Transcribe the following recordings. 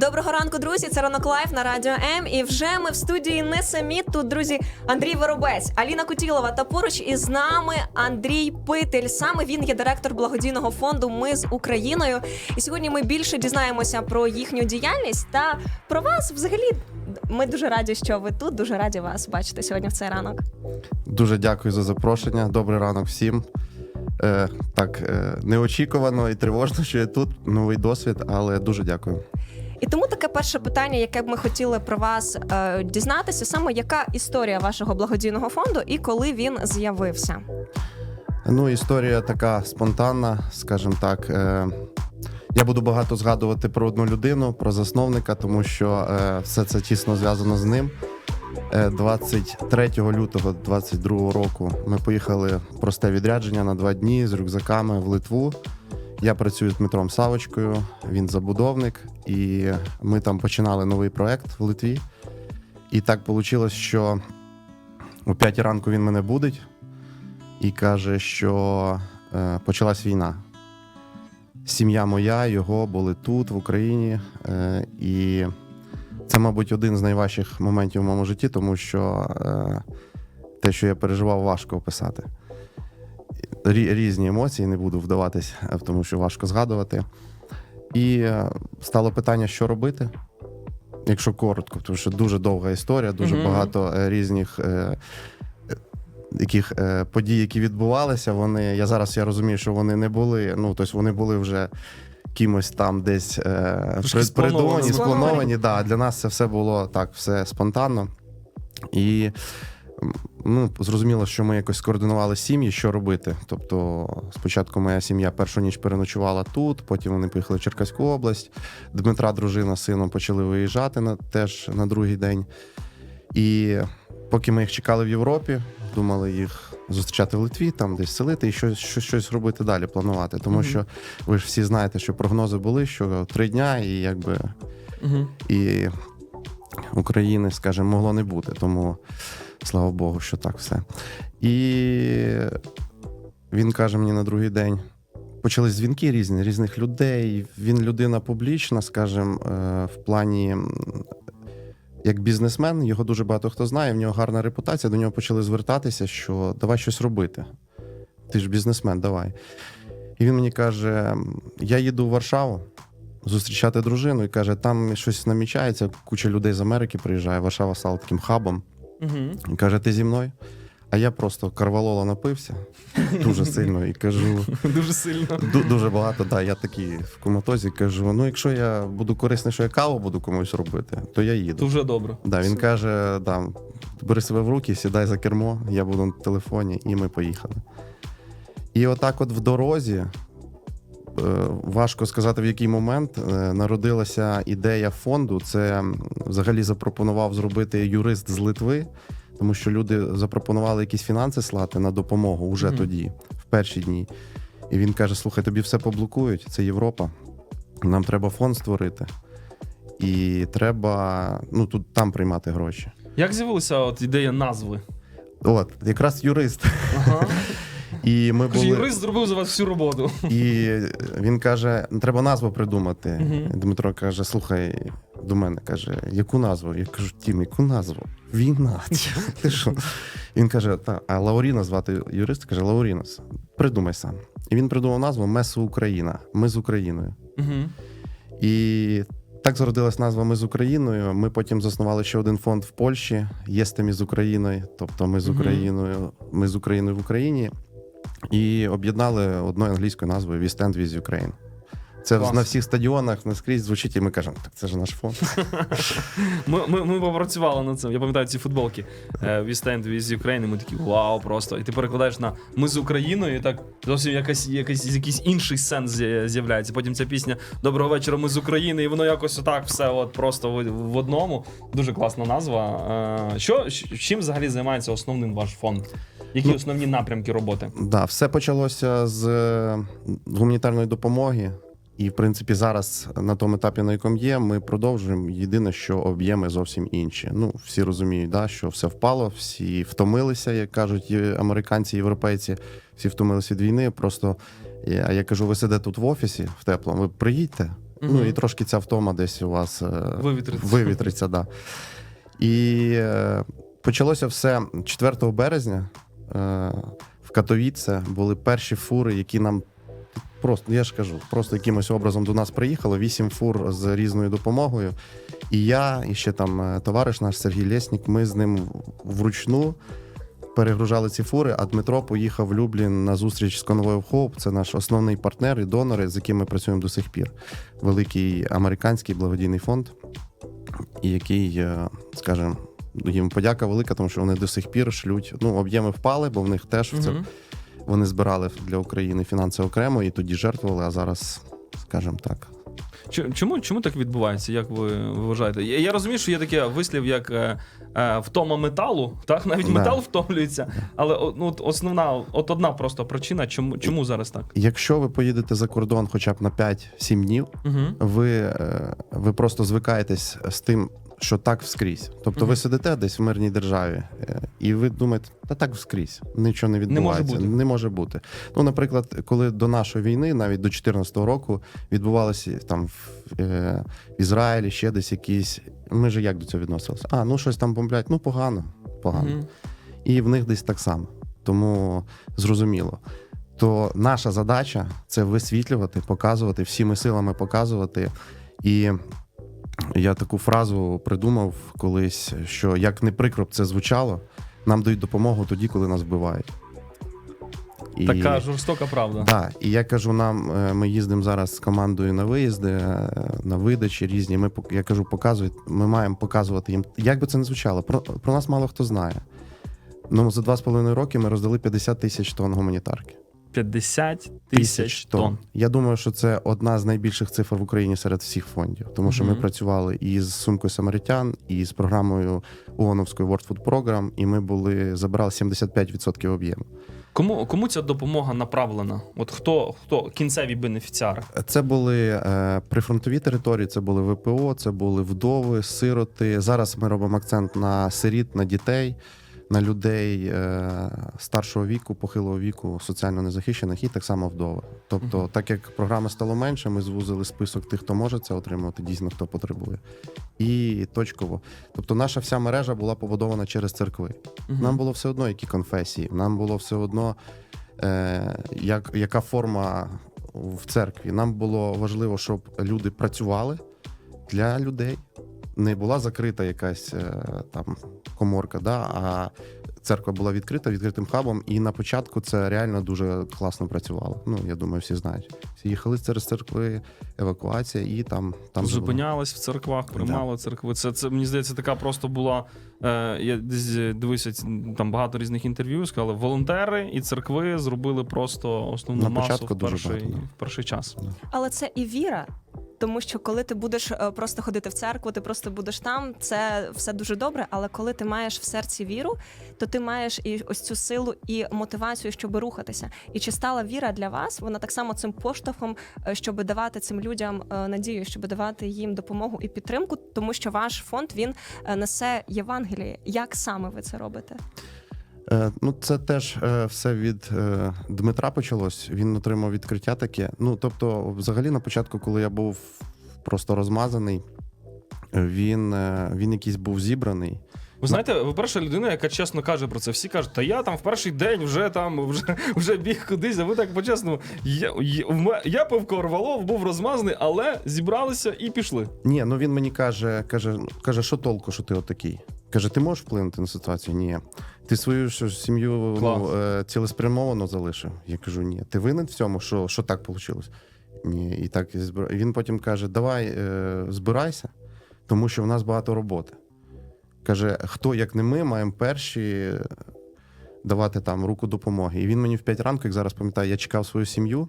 Доброго ранку, друзі. Це ранок лайф на радіо М. І вже ми в студії не самі. Тут друзі Андрій Воробець, Аліна Кутілова та поруч із нами Андрій Питель. Саме він є директор благодійного фонду Ми з Україною. І сьогодні ми більше дізнаємося про їхню діяльність та про вас. Взагалі, ми дуже раді, що ви тут. Дуже раді вас бачити сьогодні в цей ранок. Дуже дякую за запрошення. Добрий ранок всім. Е, так, е, неочікувано і тривожно, що я тут. Новий досвід, але дуже дякую. І тому таке перше питання, яке б ми хотіли про вас е, дізнатися, саме яка історія вашого благодійного фонду і коли він з'явився. Ну, історія така спонтанна, скажімо так. Е, я буду багато згадувати про одну людину, про засновника, тому що е, все це тісно зв'язано з ним. Е, 23 лютого 22 року ми поїхали в просте відрядження на два дні з рюкзаками в Литву. Я працюю з Дмитром Савочкою, він забудовник, і ми там починали новий проект в Литві. І так вийшло, що о 5 ранку він мене будить і каже, що е, почалась війна. Сім'я моя, його були тут, в Україні. Е, і це, мабуть, один з найважчих моментів в моєму житті, тому що е, те, що я переживав, важко описати. Рі- різні емоції, не буду вдаватись, е, тому що важко згадувати. І е, стало питання, що робити, якщо коротко, тому що дуже довга історія, дуже Мгм. багато е, різних. Е, яких е, подій, які відбувалися, вони. Я зараз я розумію, що вони не були. Ну, тобто вони були вже кимось там десь е, придумані, Сплановані. Да, для нас це все було так, все спонтанно. І ну, зрозуміло, що ми якось скоординували сім'ї, що робити. Тобто, спочатку моя сім'я першу ніч переночувала тут, потім вони поїхали в Черкаську область. Дмитра, дружина з сином почали виїжджати на, теж на другий день. І поки ми їх чекали в Європі, думали їх зустрічати в Литві, там десь селити і щось, щось, щось робити далі, планувати. Тому Мгм. що ви ж всі знаєте, що прогнози були, що три дня, і якби Угу. і України, скажімо, могло не бути. Тому слава Богу, що так все. І він каже мені на другий день. Почались дзвінки різні, різних людей. Він людина публічна, скажімо, е, в плані. Як бізнесмен, його дуже багато хто знає, в нього гарна репутація. До нього почали звертатися, що давай щось робити. Ти ж бізнесмен, давай. І він мені каже: я їду в Варшаву, зустрічати дружину і каже, там щось намічається, куча людей з Америки приїжджає, Варшава стала таким хабом. Угу. Каже, ти зі мною? А я просто карвалола напився дуже сильно і кажу, Дуже сильно. ду- дуже багато. Да, я такий в коматозі кажу: ну, якщо я буду корисний, що я каву буду комусь робити, то я їду. Дуже добре. Да, він каже: да, бери себе в руки, сідай за кермо, я буду на телефоні, і ми поїхали. І отак, от в дорозі, важко сказати, в який момент е, народилася ідея фонду. Це взагалі запропонував зробити юрист з Литви, тому що люди запропонували якісь фінанси слати на допомогу уже Мгм. тоді, в перші дні. І він каже: слухай, тобі все поблокують, це Європа. Нам треба фонд створити. І треба ну тут там приймати гроші. Як з'явилася от ідея назви? От, якраз юрист. Ага. І ми були. юрист зробив за вас всю роботу. І він каже: треба назву придумати. Мгм. Dмитро каже: слухай, до мене каже, яку назву? Я кажу, Тім, яку назву? Війна. Ти що? Він каже: та, а Лауріна звати юрист, каже, Лаурінос, придумай сам. І він придумав назву Месу Україна. Ми з Україною. І так зародилась назва Ми з Україною. Ми потім заснували ще один фонд в Польщі «Єстемі з Україною, тобто ми з Україною, ми з Україною в Україні, і об'єднали одною англійською назвою «We stand with Ukraine». Це Клас. на всіх стадіонах наскрізь звучить, і ми кажемо, так це ж наш фонд. Ми, ми, ми попрацювали над цим. Я пам'ятаю ці футболки. With Ukraine, і ми такі вау, просто. І ти перекладаєш на ми з Україною, і так зовсім якась, якась, якийсь інший сенс з'являється. Потім ця пісня Доброго вечора, ми з України, і воно якось отак все от просто в, в одному. Дуже класна назва. Е, Що, чим взагалі займається основним ваш фонд? Які Ну, основні напрямки роботи? Да, все почалося з гуманітарної допомоги. І, в принципі, зараз на тому етапі, на якому є, ми продовжуємо. Єдине, що об'єми зовсім інші. Ну, всі розуміють, да, що все впало, всі втомилися, як кажуть американці, європейці, всі втомилися від війни. Просто а я кажу, ви сидите тут в офісі в теплому, ви приїдьте. Ну і трошки ця втома десь у вас е, Вивітриться. вивітриться. Да. І е, почалося все 4 березня. Е, в Катовіце були перші фури, які нам просто, я ж кажу, просто якимось образом до нас приїхало. Вісім фур з різною допомогою. І я, і ще там е, товариш наш Сергій Лєснік, ми з ним вручну перегружали ці фури, а Дмитро поїхав в Люблін на зустріч з Convoy of. Це наш основний партнер і донори, з якими ми працюємо до сих пір. Великий американський благодійний фонд, який, е, скажімо, їм подяка велика, тому що вони до сих пір шлють. Ну, об'єми впали, бо в них теж в це Мгм. Вони збирали для України фінанси окремо і тоді жертвували. А зараз, скажімо так, Чому, чому так відбувається? Як ви вважаєте? Я, я розумію, що є таке вислів, як е, е, втома металу, так навіть Да. метал втомлюється. Але ну, от основна, от одна просто причина, чому, чому зараз так? якщо ви поїдете за кордон хоча б на 5-7 днів, Угу. ви, е, ви просто звикаєтесь з тим, що так вскрізь. Тобто ви сидите десь в мирній державі, е, і ви думаєте, та так вскрізь, нічого не відбувається. бути. Не може бути. Ну, наприклад, коли до нашої війни, навіть до 2014 року, відбувалося там в, е, Ізраїлі ще десь якісь. Ми ж як до цього відносилися? А, ну щось там бомблять, ну погано, погано. Угу. І в них десь так само. Тому зрозуміло. То наша задача це висвітлювати, показувати, всіми силами показувати. І я таку фразу придумав колись, що як не прикро б це звучало, нам дають допомогу тоді, коли нас вбивають. І... Така жорстока правда. Да, і я кажу, нам е, ми їздимо зараз з командою на виїзди, е, на видачі різні. Ми я кажу, показують. Ми маємо показувати їм. Як би це не звучало, про, про нас мало хто знає. Ну за два з половиною роки ми роздали 50 тисяч тонн гуманітарки. 50 тисяч тонн. Я думаю, що це одна з найбільших цифр в Україні серед всіх фондів, тому що ми працювали і з сумкою самаритян, і з програмою ООНовської World Food Program, і ми були забрали 75% об'єму. Кому, кому ця допомога направлена? От хто, хто кінцеві бенефіціари? Це були е, прифронтові території, це були ВПО, це були вдови, сироти. Зараз ми робимо акцент на сиріт, на дітей, на людей е, старшого віку, похилого віку, соціально незахищених і так само вдови. Тобто, Мгм. так як програми стало менше, ми звузили список тих, хто може це отримувати, дійсно хто потребує. І точково. Тобто, наша вся мережа була побудована через церкви. Мгм. Нам було все одно, які конфесії. Нам було все одно, е, як, яка форма в церкві. Нам було важливо, щоб люди працювали для людей. Не була закрита якась е, там коморка, да, а церква була відкрита відкритим хабом. І на початку це реально дуже класно працювало. Ну, я думаю, всі знають. Всі їхали через церкви, евакуація, і там, там. Зупинялись в церквах, приймали церкви. Це, це мені здається, така просто була. Е, я десь дивився там багато різних інтерв'ю. Сказали, волонтери і церкви зробили просто основну На масу початку в дуже перший, багато, да. в перший час. Але це і віра. Тому що коли ти будеш е, просто ходити в церкву, ти просто будеш там, це все дуже добре. Але коли ти маєш в серці віру, то ти маєш і ось цю силу і мотивацію, щоб рухатися. І чи стала віра для вас? Вона так само цим поштовхом, е, щоб давати цим людям е, надію, щоб давати їм допомогу і підтримку, тому що ваш фонд він несе Євангеліє. Як саме ви це робите? Е, Ну, це теж е, все від е, Дмитра почалось. Він отримав відкриття таке. Ну, тобто, взагалі, на початку, коли я був просто розмазаний, він, він якийсь був зібраний. Ви знаєте, ви перша людина, яка чесно каже про це. Всі кажуть, та я там в перший день вже там вже, вже біг кудись, а ви так по-чесному. Я, я, я пивко рвало, був розмазаний, але зібралися і пішли. Ні, ну він мені каже, каже, каже, що толку, що ти отакий? Каже, ти можеш вплинути на ситуацію? Ні. Ти свою що сім'ю ну, е, цілеспрямовано залишив. Я кажу, ні. Ти винен в цьому, що, що так вийшло? Ні. І так Він потім каже: давай е, збирайся, тому що в нас багато роботи. Каже, хто, як не ми, маємо перші давати там руку допомоги. І він мені в 5 ранку, як зараз пам'ятаю, я чекав свою сім'ю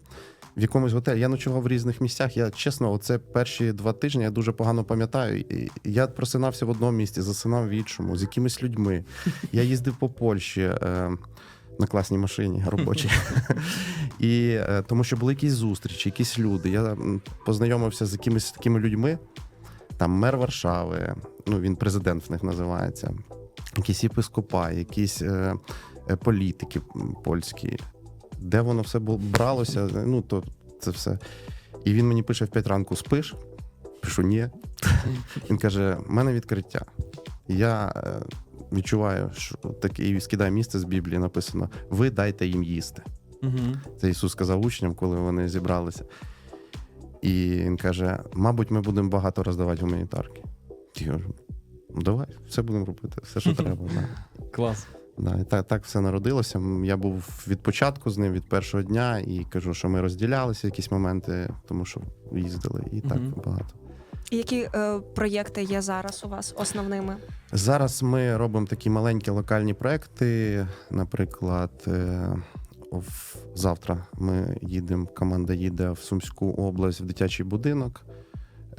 в якомусь готелі. Я ночував в різних місцях. Я чесно, оце перші два тижні я дуже погано пам'ятаю. І Я просинався в одному місці, засинав в іншому, з якимись людьми. Я їздив по Польщі. Е, на класній машині робочій. І е, тому що були якісь зустрічі, якісь люди. Я познайомився з якимись такими людьми. Там мер Варшави, ну він президент в них називається, якісь єпископа, якісь е, е, політики польські. Де воно все було бралося? Ну то це все. І він мені пише в 5 ранку: спиш? Пишу, ні. Він каже: в мене відкриття. Я е, відчуваю, що таке, і скидає місце з Біблії, написано: ви дайте їм їсти. Угу. Це Ісус сказав учням, коли вони зібралися. І він каже: мабуть, ми будемо багато роздавати гуманітарки. Я кажу, ну давай, все будемо робити, все, що треба. Да. Клас. Да, і так, так все народилося. Я був від початку з ним, від першого дня, і кажу, що ми розділялися якісь моменти, тому що їздили, і так Мгм. багато. І які е, проєкти є зараз у вас основними? Зараз ми робимо такі маленькі локальні проекти. Наприклад, е, в- завтра ми їдемо, команда їде в Сумську область в дитячий будинок.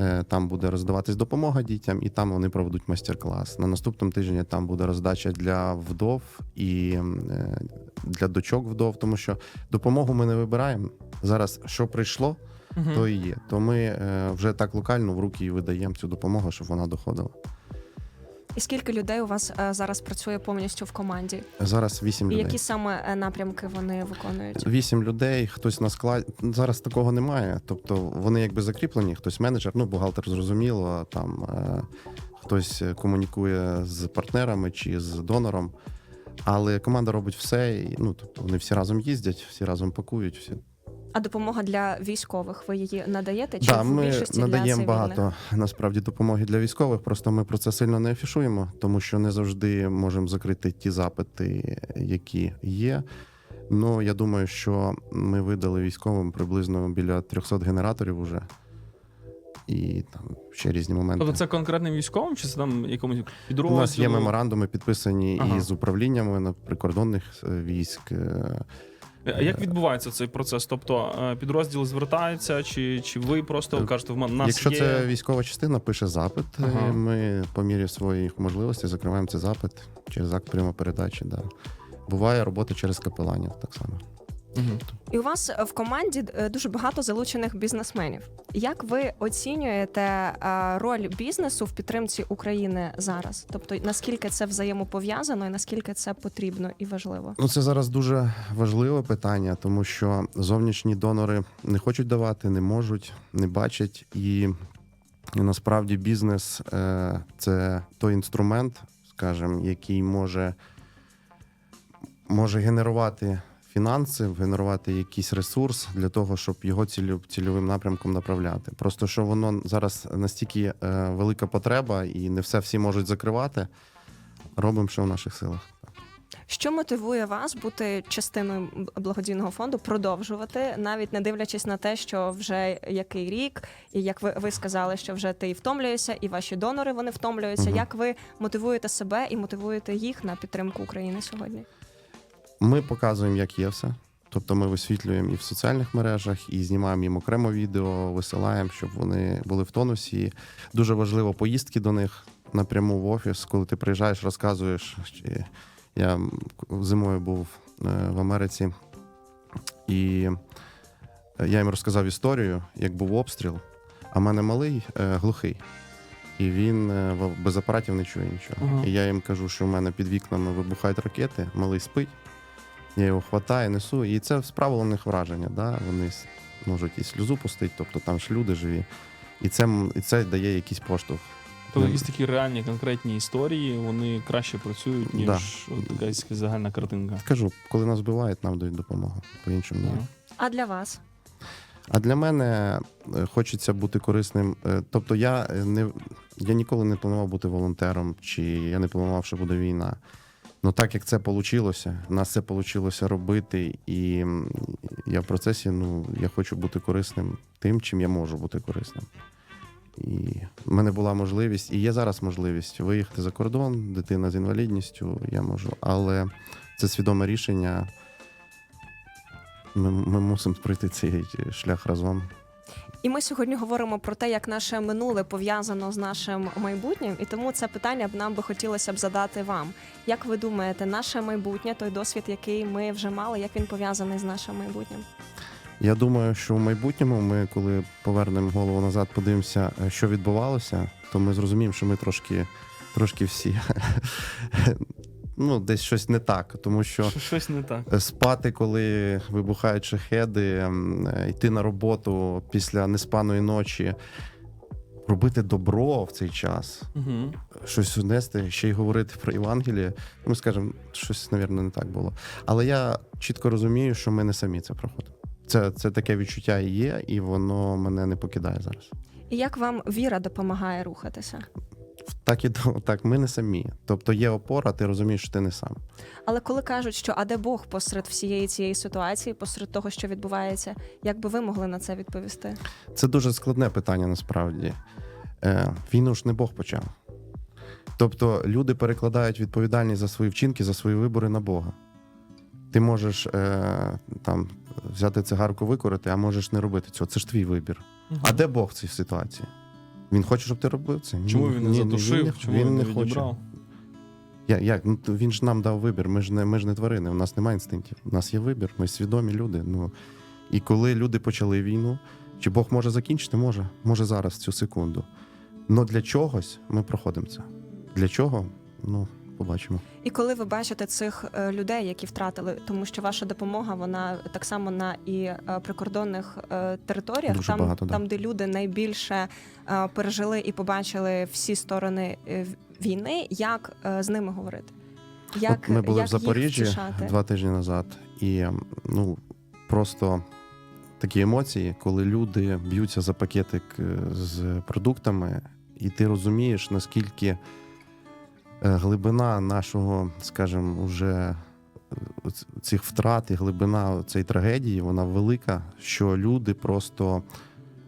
Е, Там буде роздаватись допомога дітям, і там вони проведуть майстер-клас. На наступному тижні там буде роздача для вдов і е, для дочок вдов, тому що допомогу ми не вибираємо. Зараз що прийшло, то і є. То ми е, вже так локально в руки і видаємо цю допомогу, щоб вона доходила. І скільки людей у вас е, зараз працює повністю в команді? Зараз вісім І людей. які саме е, напрямки вони виконують? Вісім людей, хтось на складі. Зараз такого немає. Тобто вони якби закріплені, хтось менеджер, ну бухгалтер зрозуміло, там е, хтось комунікує з партнерами чи з донором. Але команда робить все. І, ну, тобто вони всі разом їздять, всі разом пакують. Всі. А допомога для військових ви її надаєте? Чи Да, в ми більшості надаємо багато насправді допомоги для військових. Просто ми про це сильно не афішуємо, тому що не завжди можемо закрити ті запити, які є. Ну я думаю, що ми видали військовим приблизно біля 300 генераторів уже. І там ще різні моменти. Тобто це конкретним військовим, чи це там якомусь підрозділу? У нас є меморандуми, підписані Ага. і з управліннями на прикордонних е, військ. А як відбувається цей процес? Тобто е, підрозділ звертається, чи, чи ви просто Е, кажете, в нас Якщо є... це військова частина, пише запит. е, Ага. Ми по мірі своїх можливостей закриваємо цей запит через акт прямопередачі. Да. Буває робота через капеланів так само. І у вас е, в команді е, дуже багато залучених бізнесменів. Як ви оцінюєте е, роль бізнесу в підтримці України зараз? Тобто наскільки це взаємопов'язано і наскільки це потрібно і важливо? Ну це зараз дуже важливе питання, тому що зовнішні донори не хочуть давати, не можуть, не бачать. І, насправді бізнес це той інструмент, скажімо, який може, може генерувати фінанси, генерувати якийсь ресурс для того, щоб його цільовим напрямком направляти. Просто що воно зараз настільки е, велика потреба, і не все всі можуть закривати. Робимо, що в наших силах. Що мотивує вас бути частиною благодійного фонду, продовжувати, навіть не дивлячись на те, що вже який рік, і як ви, ви сказали, що вже ти і втомлюєшся, і ваші донори вони втомлюються. Мгм. Як ви мотивуєте себе і мотивуєте їх на підтримку України сьогодні? Ми показуємо, як є все. Тобто ми висвітлюємо і в соціальних мережах, і знімаємо їм окремо відео, висилаємо, щоб вони були в тонусі. Дуже важливо поїздки до них напряму в офіс, коли ти приїжджаєш, розказуєш. Я зимою був е, в Америці, і я їм розказав історію, як був обстріл, а в мене малий е, глухий. І він е, без апаратів не чує нічого. Ага. І я їм кажу, що в мене під вікнами вибухають ракети, малий спить. Я його хватаю, несу, і це справило в них враження. Да? Вони можуть і сльозу пустити, тобто там ж люди живі. І це, і це дає якийсь поштовх. Тобто якісь такі реальні конкретні історії, вони краще працюють, ніж Да. така якась загальна картинка. Кажу, коли нас вбивають, нам дають допомогу. По-іншому ні. А для вас? А для мене е, хочеться бути корисним. Е, Тобто, я е, не я ніколи не планував бути волонтером, чи я не планував, що буде війна. Ну так як це вийшло, в нас це вийшло робити, і я в процесі ну, я хочу бути корисним тим, чим я можу бути корисним. І в мене була можливість, і є зараз можливість виїхати за кордон, дитина з інвалідністю, я можу, але це свідоме рішення. Ми, ми мусимо пройти цей шлях разом. І ми сьогодні говоримо про те, як наше минуле пов'язано з нашим майбутнім, і тому це питання б нам би хотілося б задати вам. Як ви думаєте, наше майбутнє, той досвід, який ми вже мали, як він пов'язаний з нашим майбутнім? Я думаю, що в майбутньому ми, коли повернемо голову назад, подивимося, е, що відбувалося, то ми зрозуміємо, що ми трошки, трошки всі ну, десь щось не так, тому що. Що- Щось не так. Е, Спати, коли вибухають шахеди, е, йти на роботу після неспаної ночі, робити добро в цей час, Угу. щось нести, ще й говорити про Євангеліє. Ну, Ми скажемо, щось, мабуть, не так було. Але я чітко розумію, що ми не самі це проходимо. Це, це таке відчуття і є, і воно мене не покидає зараз. І як вам віра допомагає рухатися? Так і так, ми не самі. Тобто є опора, ти розумієш, що ти не сам. Але коли кажуть, що а де Бог посеред всієї цієї ситуації, посеред того, що відбувається, як би ви могли на це відповісти? Це дуже складне питання насправді. Е, війну ж не Бог почав. Тобто люди перекладають відповідальність за свої вчинки, за свої вибори на Бога. Ти можеш е, там взяти цигарку, викорити, а можеш не робити цього. Це ж твій вибір. А де Бог в цій ситуації? Він хоче, щоб ти робив це. Чому він не ні, задушив? Він, не- Чому він не хоче. відібрав? Я, як? Ну, то він ж нам дав вибір. Ми ж не, ми ж не тварини, у нас немає інстинктів. У нас є вибір, ми свідомі люди. Ну, і коли люди почали війну, чи Бог може закінчити? Може, може зараз, цю секунду. Но для чогось ми проходимо це. Для чого? Ну, побачимо. І коли ви бачите цих е, людей, які втратили, тому що ваша допомога вона так само на і е, прикордонних е, територіях, Дуже там, багато, да. де люди найбільше пережили і побачили всі сторони війни, як з ними говорити? Як, От ми були як в Запоріжжі два тижні назад, і ну просто такі емоції, коли люди б'ються за пакетик з продуктами, і ти розумієш, наскільки глибина нашого, скажімо, уже е, цих втрат і глибина цієї трагедії, вона велика, що люди просто.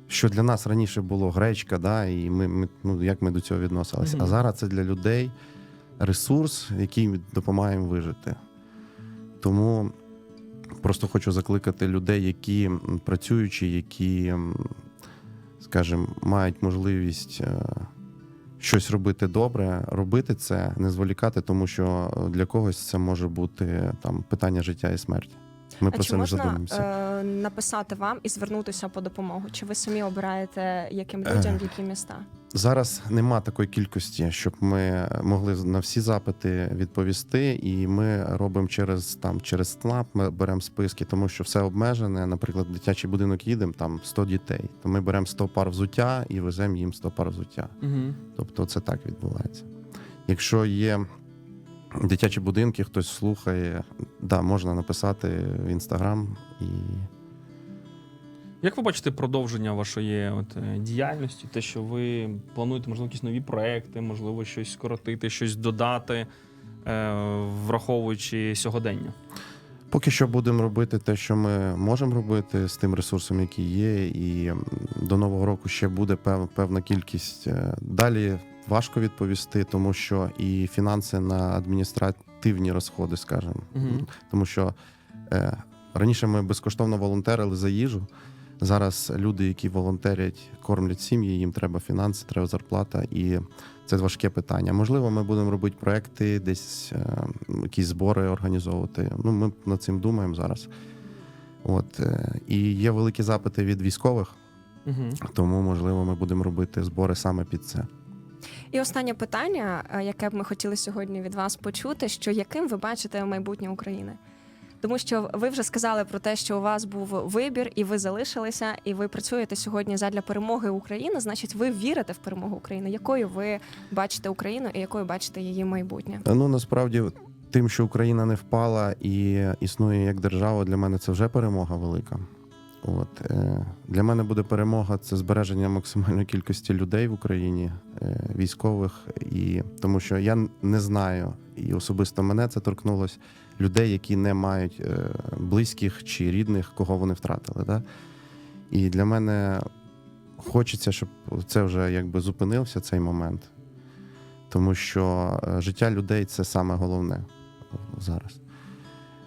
Що для нас раніше було гречка, да, і ми, ми ну як ми до цього відносилися. Мгм. А зараз це для людей ресурс, який допомагає їм вижити. Тому просто хочу закликати людей, які працюючі, які, скажімо, мають можливість е, щось робити добре, робити це, не зволікати, тому що для когось це може бути там питання життя і смерті. Ми А про це не задумуємося. е, написати вам і звернутися по допомогу? Чи ви самі обираєте яким Е. людям, в які міста? Зараз нема такої кількості, щоб ми могли на всі запити відповісти, і ми робимо через там через СНАП, Ми беремо списки, тому що все обмежене. Наприклад, в дитячий будинок їдемо там 100 дітей. То ми беремо 100 пар взуття і веземо їм 100 пар взуття. Угу. Тобто це так відбувається. Якщо є дитячі будинки, хтось слухає, да, можна написати в інстаграм і Як ви бачите продовження вашої от, е, діяльності? Те, що ви плануєте, можливо, якісь нові проекти, можливо, щось скоротити, щось додати, е, враховуючи сьогодення? Поки що будемо робити те, що ми можемо робити з тим ресурсом, який є, і до нового року ще буде пев- певна кількість. Е, Далі важко відповісти, тому що і фінанси на адміністративні розходи, скажімо. Мгм. Тому що е, раніше ми безкоштовно волонтерили за їжу. Зараз люди, які волонтерять, кормлять сім'ї, їм треба фінанси, треба зарплата, і це важке питання. Можливо, ми будемо робити проекти, десь е, якісь збори організовувати. Ну, ми над цим думаємо зараз. От е, і є великі запити від військових, Угу. тому можливо, ми будемо робити збори саме під це. І останнє питання, е, яке б ми хотіли сьогодні від вас почути, що яким ви бачите майбутнє України? Тому що ви вже сказали про те, що у вас був вибір, і ви залишилися, і ви працюєте сьогодні задля перемоги України. Значить, ви вірите в перемогу України. Якою ви бачите Україну і якою бачите її майбутнє? Ну насправді, тим, що Україна не впала і існує як держава, для мене це вже перемога велика. От е, для мене буде перемога це збереження максимальної кількості людей в Україні, е, військових, і тому що я не знаю, і особисто мене це торкнулось людей, які не мають е, близьких чи рідних, кого вони втратили. Да? І для мене хочеться, щоб це вже якби зупинився цей момент тому що життя людей це саме головне зараз.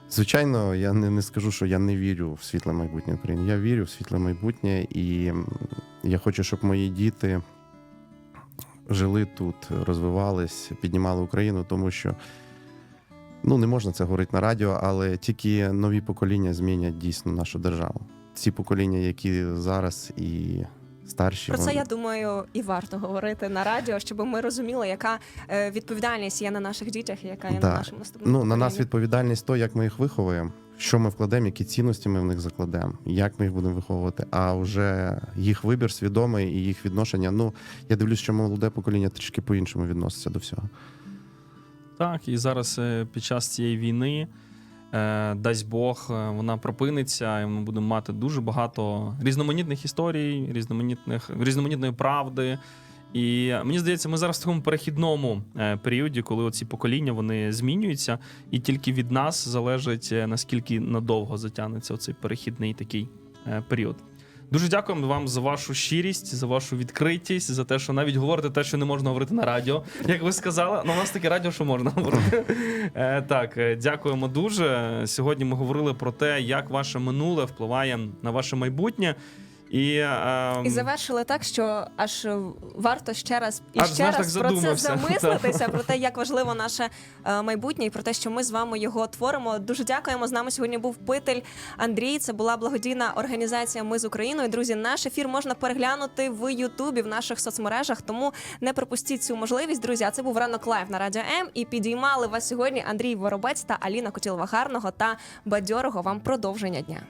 Звичайно, я не, не скажу, що я не вірю в світле майбутнє України. Я вірю в світле майбутнє, і я хочу, щоб мої діти жили тут, розвивались, піднімали Україну, тому що ну, не можна це говорити на радіо, але тільки нові покоління змінять дійсно нашу державу. Ці покоління, які зараз і старші. Про це вони- я думаю, і варто говорити на радіо, щоб ми розуміли, яка е, відповідальність є на наших дітях, і яка є Да. на нашому наступному Ну, на нас відповідальність то, як ми їх виховуємо, що ми вкладемо, які цінності ми в них закладемо, як ми їх будемо виховувати. А вже їх вибір свідомий і їх відношення. Ну, я дивлюсь, що молоде покоління трішки по-іншому відноситься до всього. Так, і зараз е, під час цієї війни, дасть Бог, е, вона пропиниться, і ми будемо мати дуже багато різноманітних історій, різноманітних, різноманітної правди. І мені здається, ми зараз в такому перехідному е, періоді, коли оці покоління вони змінюються, і тільки від нас залежить е, наскільки надовго затягнеться оцей перехідний такий е, період. Дуже дякуємо вам за вашу щирість, за вашу відкритість, за те, що навіть говорите те, що не можна говорити на радіо. Як ви сказали, ну у нас таке радіо, що можна говорити. Е, так, е, дякуємо дуже. Сьогодні ми говорили про те, як ваше минуле впливає на ваше майбутнє. І, е, І завершили так, що аж варто ще раз і Аж, ще знаєш, раз так про це задумався. замислитися, про те, як важливо наше е, майбутнє, і про те, що ми з вами його творимо. Дуже дякуємо. З нами сьогодні був питель Андрій. Це була благодійна організація Ми з Україною. Друзі, наш ефір можна переглянути в Ютубі в наших соцмережах. Тому не пропустіть цю можливість, друзі. А це був ранок лайв на радіо М. І підіймали вас сьогодні Андрій Воробець та Аліна Котілова. Гарного та бадьорого вам продовження дня.